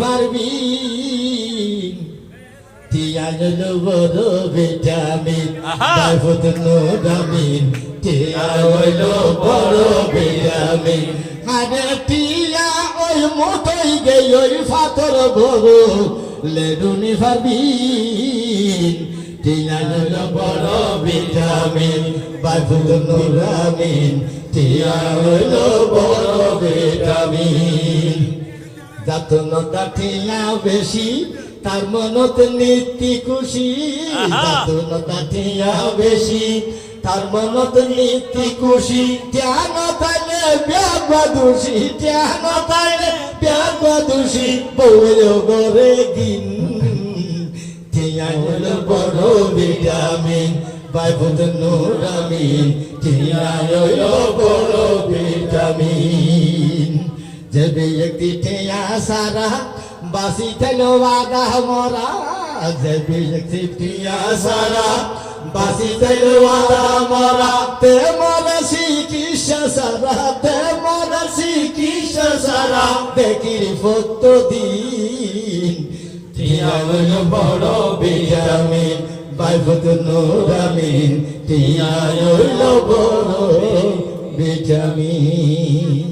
পারবি? হল বড় ভিটামিন। বড় ভিটামিন। আরে টিয়া ওই মোটই গেই ওই ফাতর বড় লেডুনি পারবি? টিয়া হল বড় ভিটামিন। বাইফুত নোরামিন টিয়া হইল বড় ভিটামিন। যাতনতা ঠিয়া বেশি তার মনত নীতি খুশি। যাতনতা ঠিয়া বেশি তার মনত নীতি খুশি। ত্যান তাইলে ব্যাগ দোষী ত্যান তাইলে ব্যাগ দোষী। বউল গরে গিন টিয়া হল বড় ভিটামিন। বাইবুত নুরামিন টিয়া হল বড় ভিটামিন। যেবে টিয়া সারা বাসি খেলো বাগা মরা যেবে একটি টিয়া সারা বাসি খেলো বাগা মরা তে মরা চিকিৎসা সারা তে মরা চিকিৎসা সারা দেখির ফত দিন টিয়া হল বড় ভিটামিন বাইবত নোরামিন টিয়া হল বড় ভিটামিন